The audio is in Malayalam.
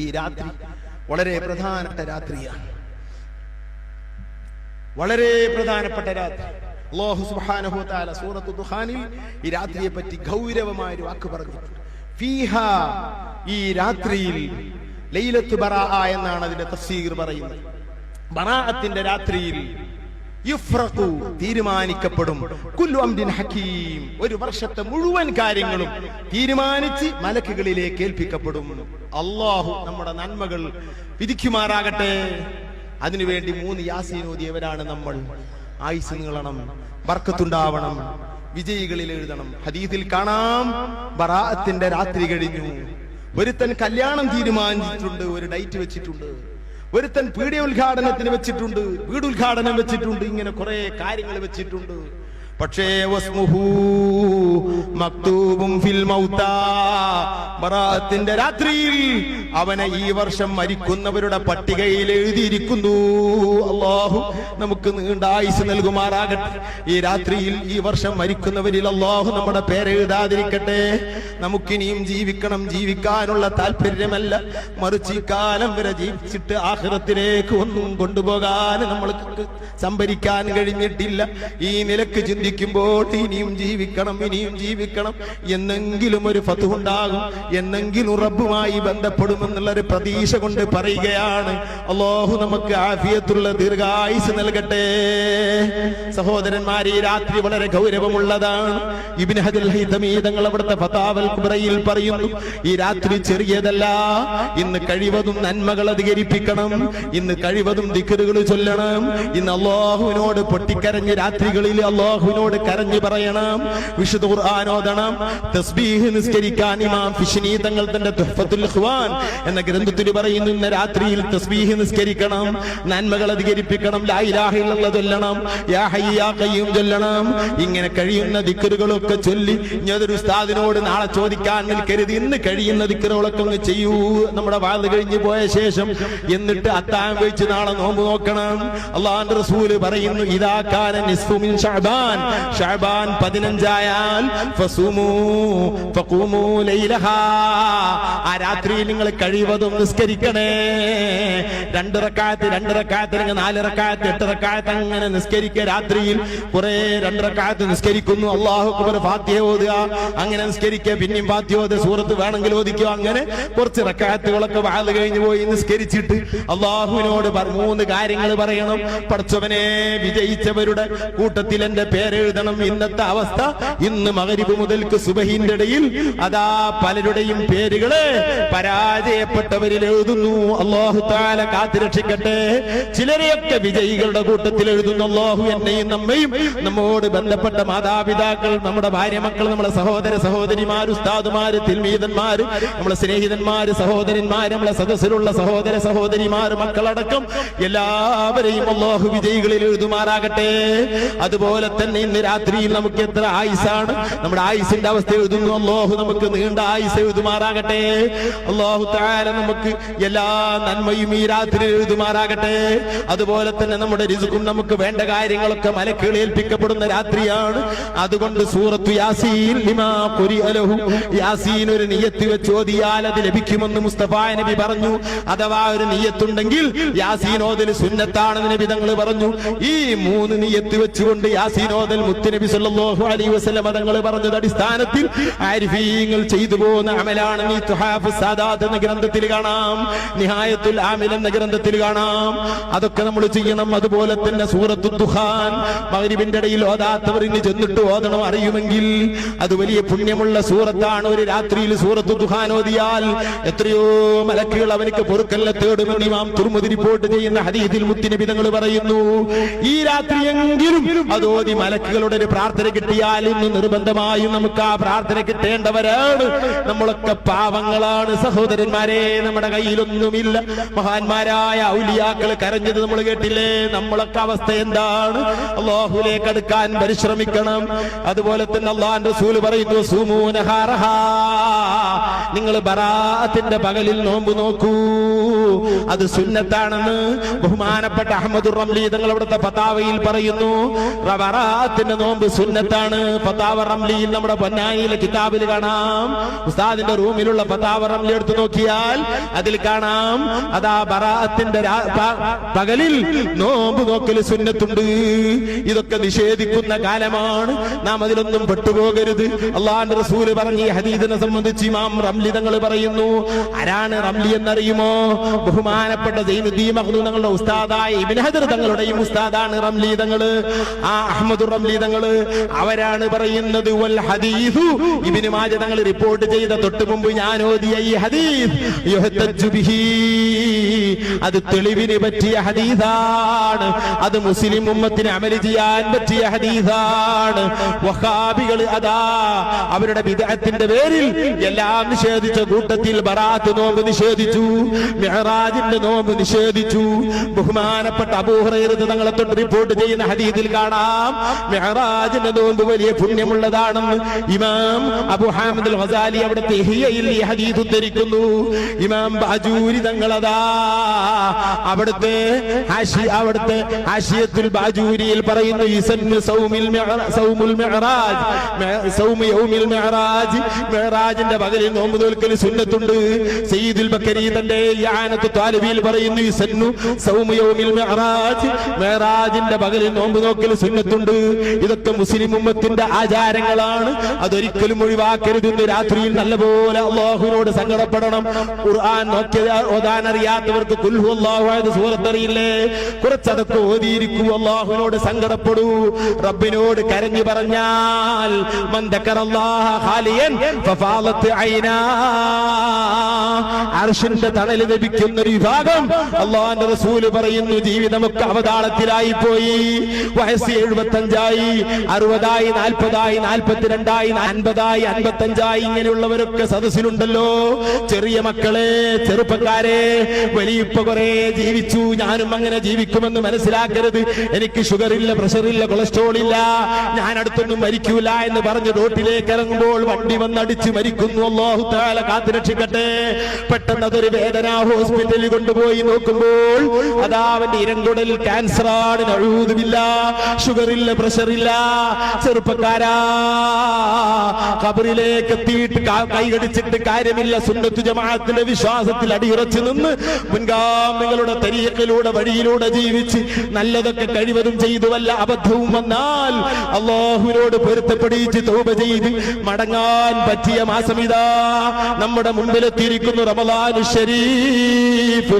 ഈ രാത്രി വളരെ പ്രധാനപ്പെട്ട രാത്രിയാണ്. വളരെ പ്രധാനപ്പെട്ട രാത്രി. അല്ലാഹു സുബ്ഹാനഹു തആല സൂറത്തു ദുഹാനിൽ ഈ രാത്രിയെ പറ്റി ഗൗരവമായ ഒരു വാക്ക് പറഞ്ഞു ഈ രാത്രിയിൽ ലൈലത്ത് ബറാഅ എന്നാണ് അതിന്റെ തഫ്സീർ പറയുന്നത്. ബറാഅത്തിന്റെ രാത്രിയിൽ തീരുമാനിക്കപ്പെടും. ഹക്കീം ഒരു വർഷത്തെ മുഴുവൻ കാര്യങ്ങളും തീരുമാനിച്ച് മലക്കുകളിലേക്ക് ഏൽപ്പിക്കപ്പെടും. അള്ളാഹു നമ്മുടെ നന്മകൾ വിധിക്കുമാറാകട്ടെ. അതിനുവേണ്ടി മൂന്ന് യാസീനോദിയവരാണ് നമ്മൾ. ആയുസ് നീളണം വർക്കത്തുണ്ടാവണം വിജയികളിൽ എഴുതണം. ഹദീസിൽ കാണാം ബറാഅത്തിന്റെ രാത്രി കഴിഞ്ഞു. ഒരുത്തൻ കല്യാണം തീരുമാനിച്ചിട്ടുണ്ട് ഒരു ഡേറ്റ് വെച്ചിട്ടുണ്ട്. ഒരുത്തൻ പീഡിയ ഉദ്ഘാടനത്തിന് വെച്ചിട്ടുണ്ട് വീട് ഉദ്ഘാടനം വെച്ചിട്ടുണ്ട് ഇങ്ങനെ കുറെ കാര്യങ്ങൾ വെച്ചിട്ടുണ്ട്. പക്ഷേ മക്തൂബും ഫിൽ രാത്രിയിൽ അവനെ ഈ വർഷം മരിക്കുന്നവരുടെ പട്ടികയിൽ എഴുതിയിരിക്കുന്നു. അള്ളാഹു നമുക്ക് നീണ്ട ആയുസ് നൽകുമാറാകട്ടെ. ഈ രാത്രിയിൽ ഈ വർഷം മരിക്കുന്നവരിൽ അള്ളാഹു നമ്മുടെ പേരെഴുതാതിരിക്കട്ടെ നമുക്കിനിയും ജീവിക്കണം ജീവിക്കാനുള്ള താല്പര്യമല്ല. മറിച്ച് ഈ കാലം വരെ ജീവിച്ചിട്ട് ആഹ്ലത്തിലേക്ക് ഒന്നും കൊണ്ടുപോകാൻ നമ്മൾക്ക് സംഭരിക്കാൻ കഴിഞ്ഞിട്ടില്ല. ഈ നിലയ്ക്ക് ചിന്തിക്കുമ്പോൾ ഇനിയും ജീവിക്കണം ഇനിയും ജീവിക്കണം. എന്നെങ്കിലും ഒരു ഫതുണ്ടാകും എന്നെങ്കിലും റബ്ബുമായി ബന്ധപ്പെടുമെന്നുള്ള ഒരു പ്രതീക്ഷ കൊണ്ട് പറയുകയാണ്. അല്ലാഹു നമുക്ക് ആഫിയത്തുള്ള ദീർഘായുസ് നൽകട്ടെ. സഹോദരന്മാരെ രാത്രി വളരെ ഗൗരവമുള്ളതാണ്. ഇബിൻ ഹജൽ ഹൈതമീ തങ്ങൾ അവിടുത്തെ ഫതാവൽ കുബ്രയിൽ പറയുന്നു ഈ രാത്രി ചെറിയതല്ല ഇന്ന് കഴിവതും നന്മകൾ അധികരിപ്പിക്കണം ഇന്ന് കഴിവതും ദിക്കറുകൾ ചൊല്ലണം. ഇന്ന് അള്ളാഹുവിനോട് പൊട്ടിക്കരഞ്ഞ് രാത്രികളിൽ അള്ളാഹുവിനോട് കരഞ്ഞു പറയണം. വിശുദ്ധ ഖുർആാനോദണം തസ്ബീഹ് നിസ്കരിക്കാൻ ഇമാം ഫിഷിനി തങ്ങൾ തന്റെ ഖുവാൻ എന്ന ഗ്രന്ഥത്തിൽ പറയുന്നു ഇന്ന രാത്രിയിൽ തസ്ബീഹ് നിസ്കരിക്കണം. നന്മകൾ അധികരിപ്പിക്കണം. ലാ ഇലാഹ ഇല്ലല്ലാഹ് ചൊല്ലണം. യാ ഹയ്യ യാ ഖയ്യൂം ചൊല്ലണം. ഇങ്ങനെ കഴിയുന്ന ദിക്കറുകളൊക്കെ ചൊല്ലി അതൊരു ഉസ്താദിനോട് നാളെ ചോദിക്കാൻ നിൽക്കരുത്. ഇന്ന് കഴിയുന്ന ദിക്കറുകളൊക്കെ ഒന്ന് ചെയ്യൂ. നമ്മുടെ വാത് കഴിഞ്ഞു പോയ ശേഷം എന്നിട്ട് അത്താഴം വെച്ച് നാളെ നോമ്പ് നോക്കണം. അല്ലാഹുവിന്റെ റസൂൽ പറയുന്നു ഇതാ കാന നിസ്ഫു മിൻ ഷഅബാൻ. ഷഅബാൻ പതിനഞ്ചായാൽ ആ രാത്രിയിൽ നിങ്ങൾ കഴിവതും നിസ്കരിക്കണേ. രണ്ട് റക്കാത്ത് രണ്ട് റക്കാത്ത് അല്ലെങ്കിൽ നാല് റക്കാത്ത് എട്ട് റക്കാത്ത് അങ്ങനെ നിസ്കരിക്കുക. രാത്രിയിൽ കുറെ രണ്ട് റക്കാത്ത് നിസ്കരിക്കുന്നു. അള്ളാഹു അക്ബർ ഫാത്തിഹ ഓതുക അങ്ങനെ നിസ്കരിക്കുക. പിന്നെയും ഫാത്തിഹ ഓതുക സൂറത്ത് വേണമെങ്കിൽ ഓദിക്കുക അങ്ങനെ കുറച്ച് റക്കാത്തുകളൊക്കെ വാത് കഴിഞ്ഞു പോയി നിസ്കരിച്ചിട്ട് അള്ളാഹുവിനോട് മൂന്ന് കാര്യങ്ങൾ പറയണം. പഠിച്ചവനെ വിജയിച്ചവരുടെ കൂട്ടത്തിൽ എന്റെ പേരെഴുതണം ഇന്നത്തെ അവസ്ഥ. ഇന്ന് മകരിബ് മുതൽക്ക് സുബഹിന്റെ ഇടയിൽ അതാ പലരുടെയും പേരുകൾ പരാജയപ്പെട്ടവരിൽ എഴുതുന്നു. അള്ളാഹു താല കാത്തുരക്ഷിക്കട്ടെ. ചിലരെയൊക്കെ വിജയികളുടെ കൂട്ടത്തിൽ എഴുതുന്നു. അള്ളാഹു എന്നെയും നമ്മയും നമ്മോട് ബന്ധപ്പെട്ട മാതാപിതാക്കൾ നമ്മുടെ ഭാര്യ മക്കൾ നമ്മുടെ സഹോദര സഹോദരിമാര് ഉസ്താദുമാര് തിൽമീതന്മാര് നമ്മളെ സ്നേഹിതന്മാര് സഹോദരന്മാര് നമ്മളെ സദസ്സിലുള്ള സഹോദര സഹോദരിമാര് മക്കളടക്കം എല്ലാവരെയും അള്ളാഹു വിജയികളിൽ എഴുതുമാറാകട്ടെ. അതുപോലെ തന്നെ ഇന്ന് രാത്രിയിൽ നമുക്ക് എത്ര ആയുസാണ്? നമ്മുടെ ആയുസിന്റെ അവസ്ഥ എഴുതുന്നു. അള്ളാഹു നമുക്ക് നീണ്ട ആയുസ് എഴുതുമാറാകട്ടെ. അള്ളാഹു താര നമുക്ക് എല്ലാ നന്മയും ഈ രാത്രി എഴുതുമാറാകട്ടെ. അതുപോലെ തന്നെ നമ്മുടെ രിസുക്കും നമുക്ക് വേണ്ട കാര്യങ്ങളൊക്കെ മലക്കുകൾ ഏൽപ്പിക്കപ്പെടുന്ന രാത്രിയാണ്. അതുകൊണ്ട് സൂറത്തു യാസീൻ യാസീൻ ഒരു നിയത്ത് വെച്ച് ഓതിയാൽ അത് ലഭിക്കുമെന്ന് മുസ്തഫ നബി പറഞ്ഞു. അഥവാ ഒരു നിയത്തുണ്ടെങ്കിൽ ഓതൽ സുന്നത്താണെന്ന് നബി തങ്ങൾ പറഞ്ഞു. ഈ മൂന്ന് നിയത്ത് വെച്ചുകൊണ്ട് യാസീൻ ഓതൽ മുത്തുനബി സല്ലല്ലാഹു അലൈഹി വസല്ലം തങ്ങൾ പറഞ്ഞത് അടിസ്ഥാനത്തിൽ ആരിഫീങ്ങൾ ചെയ്തു പോകുന്ന അമലാണ് ഈ തുഹാഫ് സാദാത്ത് എന്ന ഗ്രന്ഥത്തിൽ കാണാം. നിഹായത്തുൽ ആമിൽ എന്ന ഗ്രന്ഥത്തിൽ കാണാം. അതൊക്കെ നമ്മൾ ചെയ്യണം. അതുപോലെ തന്നെ സൂറത്തു ദുഹാൻ മഗ്രിബിന്റെ ഇടയിൽ ഓതാത്തവർ ഇനി ചെന്നിട്ട് ഓതണം അറിയുമെങ്കിൽ അത് വലിയ പുണ്യമുള്ള സൂറത്താണ്. ഒരു രാത്രിയിൽ സൂറത്തു ദുഹാൻ ഓതിയാൽ എത്രയോ മലക്കുകൾ അവനക്ക് പൊറുക്കല്ല തേടുമെന്ന് ഇമാം തുർമുതി റിപ്പോർട്ട് ചെയ്യുന്ന ഹദീദിൽ മുത്തിനബി തങ്ങൾ പറയുന്നു. ഈ രാത്രിയെങ്കിലും അത് ഓതി മലക്കുകളുടെ ഒരു പ്രാർത്ഥന കിട്ടിയാൽ ഇന്ന് നിർബന്ധമായും നമുക്ക് ആ പ്രാർത്ഥന കിട്ടേണ്ടവരാണ്. നമ്മളൊക്കെ പാവങ്ങളാണ്. സഹോദരന്മാരെ നമ്മുടെ കയ്യിലൊന്നുമില്ല. മഹാന്മാരായ ഔലിയാക്കൾ കരഞ്ഞത് നമ്മൾ കേട്ടില്ലേ? നമ്മളൊക്കെ അവസ്ഥ എന്താണ്? അള്ളാഹുലേക്ക് അടുക്കാൻ പരിശ്രമിക്കണം. അതുപോലെ തന്നെ അള്ളാഹന്റെ സൂൽ പറയുന്നു നിങ്ങൾ ബറാത്തിന്റെ പകലിൽ നോമ്പ് നോക്കൂ. അത് സുന്നത്താണെന്ന് ബഹുമാനപ്പെട്ട അഹമ്മദ് റംലി തങ്ങൾ അവിടുത്തെ പതാവയിൽ പറയുന്നു. ബറാഅത്തിന്റെ നോമ്പ് സുന്നത്താണ്. ഫതാവ റംലിയിൽ നമ്മുടെ പൊന്നാനിയിലെ കിതാബിൽ കാണാം. ഉസ്താദിന്റെ റൂമിലുള്ള ഫതാവ റംലി എടുത്തു നോക്കിയാൽ അതിൽ കാണാം. അതാ ബറാത്തിന്റെ പകലിൽ നോമ്പ് നോക്കൽ സുന്നത്തുണ്ട്. ഇതൊക്കെ നിഷേധിക്കുന്ന കാലമാണ്. നാം അതിലൊന്നും പെട്ടുപോകരുത്. അള്ളാന്റെ റസൂൽ പറഞ്ഞ് ഈ ഹദീദിനെ സംബന്ധിച്ച് ഇമാം റംലി തങ്ങൾ പറയുന്നു. ആരാണ് റംലി എന്നറിയുമോ? ബഹുമാനപ്പെട്ട സൈനുദ്ദീൻ ഉസ്താദായ ഇബ്നു ഹദർ തങ്ങളുടെയും ഉസ്താദാണ് റംലി തങ്ങൾ ആ അഹമ്മദ് തങ്ങൾ അവരാണ് പറയുന്നത്. വൽ ഹദീസു. ഇബ്നു മാജ തങ്ങൾ റിപ്പോർട്ട് ചെയ്ത തൊട്ട് മുമ്പ് ഞാൻ ഓതിയ ഈ ഹദീസ് ബിഹി. അത് തെളിവിന് പറ്റിയ ഹദീസാണ്. അത് മുസ്ലിം ഉമ്മത്തിന് അമൽ ചെയ്യാൻ പറ്റിയ ഹദീസാണ്. വഹാബികൾ അതാ അവരുടെ വിദഗ്ധത്തിന്റെ പേരിൽ എല്ലാം നിഷേധിച്ച കൂട്ടത്തിൽ ബറാത്ത് നോമ്പ് നിഷേധിച്ചു മെഹറാജിന്റെ നോമ്പ് നിഷേധിച്ചു. ബഹുമാനപ്പെട്ട അബൂഹുറൈറ തങ്ങളെ തൊട്ട് റിപ്പോർട്ട് ചെയ്യുന്ന ഹദീസിൽ കാണാം. മെഹറാജിന്റെ നോമ്പ് വലിയ പുണ്യമുള്ളതാണെന്ന് ഇമാം അബു ഹാമിദ് ഗസാലി അവിടുത്തെ ഇഹ്യയിൽ ഈ ഹദീദ് ഉദ്ധരിക്കുന്നു. ഇമാം ബാജൂരി തങ്ങളതാ അവിടുത്തെ ഹാഷി- അവിടുത്തെ ഹാഷിയത്തുൽ ബാജൂരിയിൽ പറയുന്നു ഇസന്നു സൗമിൽ സൗമുൽ മെഹറാജ് സൗമു യൗമിൽ മെഹറാജ് മെഹറാജിന്റെ പകലിൽ നോമ്പ് തോൽക്കൽ സുന്നത്തുണ്ട്. സയ്യിദുൽ ബക്കരി തന്റെ യാനത്ത് താലിബിയിൽ പറയുന്നു ഇസന്നു സൗമു യൗമിൽ മെഹറാജ് മെഹറാജിന്റെ പകലിൽ നോമ്പ് നോക്കൽ സുന്നത്തുണ്ട്. ഇതൊക്കെ മുസ്ലിം ഉമ്മത്തിന്റെ ആചാരങ്ങളാണ്. അതൊരിക്കലും ഒഴിവാക്കരുത് ഇന്ന് രാത്രിയിൽ നല്ലപോലെ അള്ളാഹുവിനോട് സങ്കടപ്പെടണം. ഖുർആൻ നോക്കിയ ഓതാൻ അറിയാത്തവർക്ക് കുൽഹു അള്ളാഹു സൂറത്തറിയില്ലേ കുറച്ചതൊക്കെ ഓതിയിരിക്കൂ. അള്ളാഹുവിനോട് സങ്കടപ്പെടൂ. റബ്ബിനോട് കരഞ്ഞു പറഞ്ഞാൽ അർഷിന്റെ തണൽ ലഭിക്കുന്ന ഒരു വിഭാഗം അള്ളാഹിന്റെ റസൂൽ പറയുന്നു ജീവിതമൊക്കെ അവതാളത്തിലായി പോയി. വയസ്സ് എഴുപത്തഞ്ചായി അറുപതായി നാൽപ്പതായി നാൽപ്പത്തിരണ്ടായി അൻപതായി അൻപത്തഞ്ചായി ഇങ്ങനെയുള്ളവരൊക്കെ സദസ്സിലുണ്ടല്ലോ. ചെറിയ മക്കളെ ചെറുപ്പക്കാരെ വലിയപ്പ കുറെ ജീവിച്ചു. ഞാനും അങ്ങനെ ജീവിക്കുമെന്ന് മനസ്സിലാക്കരുത്. എനിക്ക് ഷുഗർ ഇല്ല പ്രഷർ ഇല്ല കൊളസ്ട്രോൾ ഇല്ല ഞാൻ അടുത്തൊന്നും മരിക്കൂല എന്ന് പറഞ്ഞ് റോട്ടിലേക്ക് ഇറങ്ങുമ്പോൾ വണ്ടി വന്നടിച്ച് മരിക്കുന്നു. അള്ളാഹു താല കാത്തു രക്ഷിക്കട്ടെ. പെട്ടെന്ന് അതൊരു വേദന ഹോസ്പിറ്റലിൽ കൊണ്ടുപോയി നോക്കുമ്പോൾ അതാ അവന്റെ ഇരങ്കുടലിൽ ക്യാൻസർ ആണ്. ഷുഗർ ഇല്ല പ്രഷർ ഇല്ല ചെറുപ്പക്കാരാ. കബറിലേക്ക് എത്തിയിട്ട് കൈകടിച്ചിട്ട് കാര്യമില്ല. സുന്നത്തു ജമാഅത്തിന്റെ വിശ്വാസത്തിൽ അടിയുറച്ചു നിന്ന് മുൻഗാമികളുടെ തരീക്കിലൂടെ വഴിയിലൂടെ ജീവിച്ച് നല്ലതൊക്കെ കഴിവതും ചെയ്തു വല്ല അബദ്ധവും വന്നാൽ അള്ളാഹുവിനോട് പൊരുത്തപ്പെടിച്ച് തൗബ ചെയ്ത് മടങ്ങാൻ പറ്റിയ മാസം ഇതാ നമ്മുടെ മുമ്പിലെത്തിയിരിക്കുന്നു റമലാനു ഷരീഫ്